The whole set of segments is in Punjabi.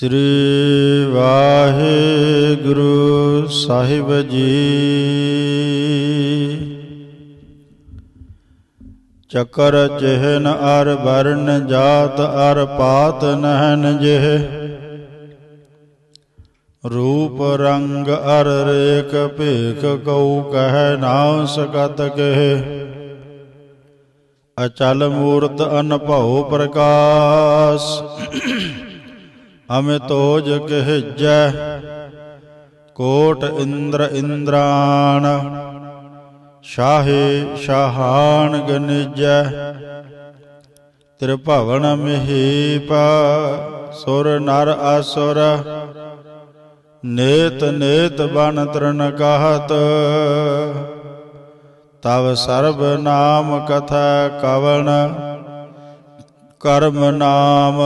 ਸ੍ਰੀ ਵਾਹਿਗੁਰੂ ਸਾਹਿਬ ਜੀ। ਚਕਰ ਚਿਹਨ ਅਰ ਵਰਨ ਜਾਤ ਅਰ ਪਾਤ ਨਹਿਨ ਜਿਹ। ਰੂਪ ਰੰਗ ਅਰ ਰੇਖ ਭੇਖ ਕਉ ਕਹਿ ਨਾ ਸਕਤ ਕਹਿ। ਅਚਲ ਮੂਰਤ ਅਨਭਉ ਪ੍ਰਕਾਸ਼। ਅਮਿਤੋਜ ਕਹਿਜੈ, ਕੋਟ ਇੰਦਰ ਇੰਦਰਾਣ, ਸ਼ਾਹੇ ਸ਼ਾਹਾਨ ਗਨਿਜੈ। ਤ੍ਰਿਭਵਨ ਮਹੀਪ, ਸੁਰ ਨਰ ਅਸੁਰ, ਨੇਤ ਨੇਤ ਬਨ ਤਰਨ ਕਹਤ ਤਵ ਸਰਬ ਨਾਮ ਕਥਾ ਕਵਣ, ਕਰਮ ਨਾਮ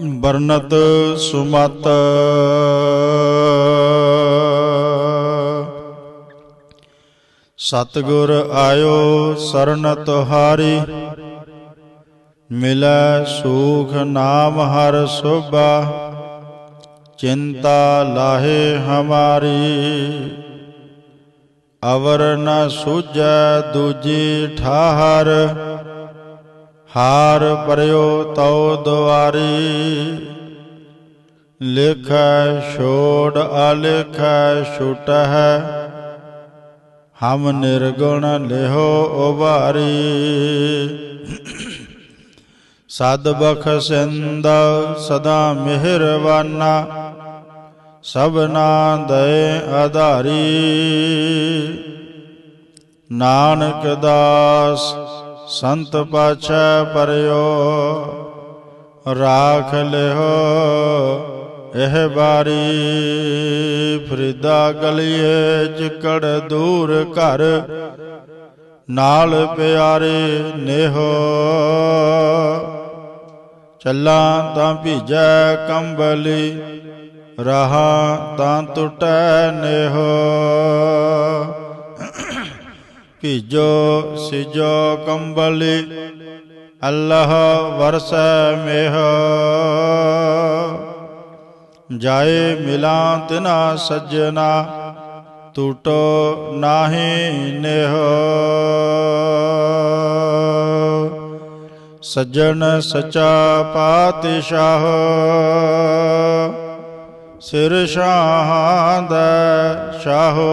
ਬਰਨਤ ਸੁਮਤ। ਸਤਗੁਰ ਆਇਓ ਸਰਨ ਤੁਹਾਰੀ, ਮਿਲੈ ਸੁਖ ਨਾਮ ਹਰ ਸੁਭਾ, ਚਿੰਤਾ ਲਾਹੇ ਹਮਾਰੀ। ਅਵਰ ਨ ਸੂਝੈ ਦੂਜੀ ਠਾਹਰ ਹਾਰ ਪਰਿਓ ਤਉ ਦੁਆਰੀ ਲਿਖੈ ਛੋੜ ਅਲਿਖੈ ਛੁਟਹਿ। ਹਮ ਨਿਰਗੁਣ ਲਿਹੋ ਉਭਾਰੀ। ਸਦ ਬਖਸ਼ਿੰਦ ਸਦਾ ਮਿਹਰਵਾਨਾ ਸਭਨਾ ਦਇ ਆਧਾਰੀ ਨਾਨਕ ਦਾਸ ਸੰਤ ਪਾਛੈ ਪਰਿਓ, ਰਾਖ ਲਿਓ ਇਹ ਬਾਰੀ ਫਰੀਦਾ ਗਲੀਏ ਚਿਕੜ ਦੂਰ ਘਰ, ਨਾਲ ਪਿਆਰੇ ਨੇਹੋ। ਚੱਲਾਂ ਤਾਂ ਭੀਜੈ ਕੰਬਲੀ, ਰਹਾ ਤਾਂ ਟੁਟੈ ਨੇਹੋ। ਭੀਜੋ, ਸਿਜੋ ਕੰਬਲੀ, ਅੱਲਾਹ ਵਰਸੈ ਮੇਹ। ਜਾਏ ਮਿਲਾਂ ਤਿਨਾ ਸੱਜਣਾ ਟੂਟੋ ਨਾਹੀ ਨੇਹ। ਸੱਜਣ ਸਚਾ ਪਾਤਸ਼ਾਹ, ਸਿਰ ਸ਼ਾਹਾਂ ਦਾ ਸ਼ਾਹੋ।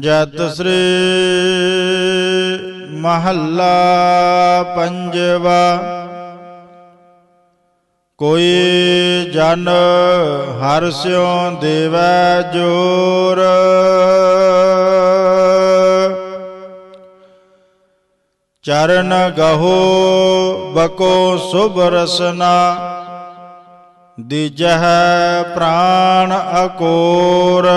ਜਤ ਸ੍ਰੀ ਮਹੱਲਾ ਪੰਜਵਾ। ਕੋਈ ਜਨ ਹਰ ਸਿਉ ਦੇਵੈ ਜੋਰ। ਚਰਨ ਗਹੋ ਬਕੋ ਸੁਭ ਰਸਨਾ। ਦਿਜਹ ਪ੍ਰਾਣ ਅਕੋਰ।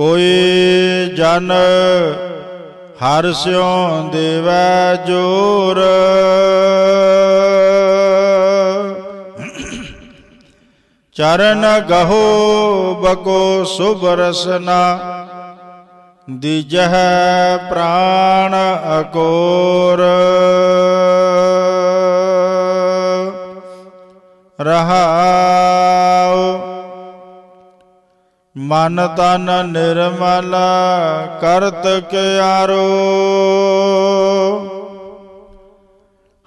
ਕੋਈ ਜਨ ਹਰ ਸਿਉ ਦੇਵੈ ਜੋਰ। ਚਰਨ ਗਹੋ ਬਕੋ ਸੁਭ ਰਸਨਾ, ਦਿਜਹ ਪ੍ਰਾਣ ਅਕੋਰ। ਰਹਾਉ ਮਨ ਤਨ ਨਿਰਮਲ ਕਰਤ ਕਿਆਰੋ।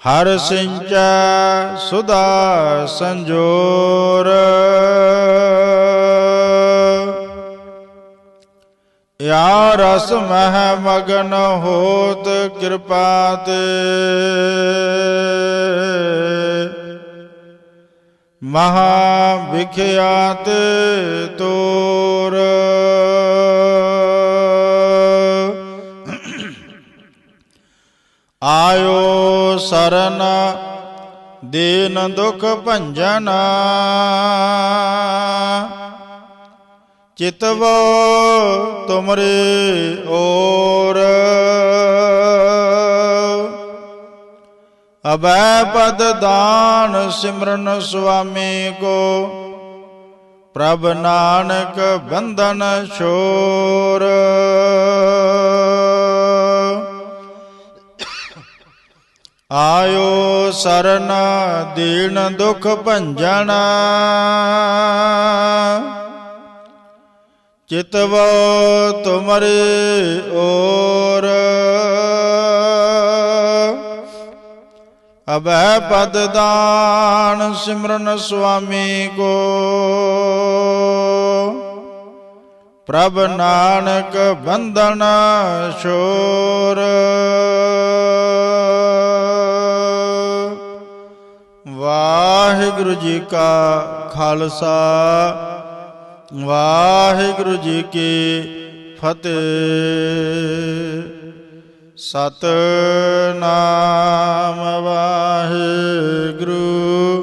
ਹਰ ਸਿੰਚੈ ਸੁਦਾ ਸੰਜੋਰ। ਯਾ ਰਸ ਮਹਿ ਮਗਨ ਹੋਤ ਕਿਰਪਾ ਤੇ। ਮਹਾ ਵਿਖਿਆਤ ਤੋਰ। ਆਇਓ ਸਰਨ ਦੀਨ ਦੁਖ ਭੰਜਨ। ਚਿਤਵ ਤੁਮਰੇ ਓਰ। ਅਬੈ ਪਦ ਦਾਨ ਸਿਮਰਨ ਸੁਆਮੀ ਕੋ, ਪ੍ਰਭ ਨਾਨਕ ਬੰਧਨ ਛੋਰ। ਆਇਓ ਸਰਨ ਦੀਨ ਦੁਖ ਭੰਜਨ, ਚਿਤਵੋ ਤੁਮਰੇ ਓਰ। ਅਬੈ ਪਦ ਦਾਨ ਸਿਮਰਨ ਸੁਆਮੀ ਕੋ। ਪ੍ਰਭ ਨਾਨਕ ਬੰਧਨ ਛੋਰ। ਵਾਹਿਗੁਰੂ ਜੀ ਕਾ ਖਾਲਸਾ, ਵਾਹਿਗੁਰੂ ਜੀ ਕੀ ਫਤਿਹ। ਸਤਨਾਮ ਵਾਹਿਗੁਰੂ।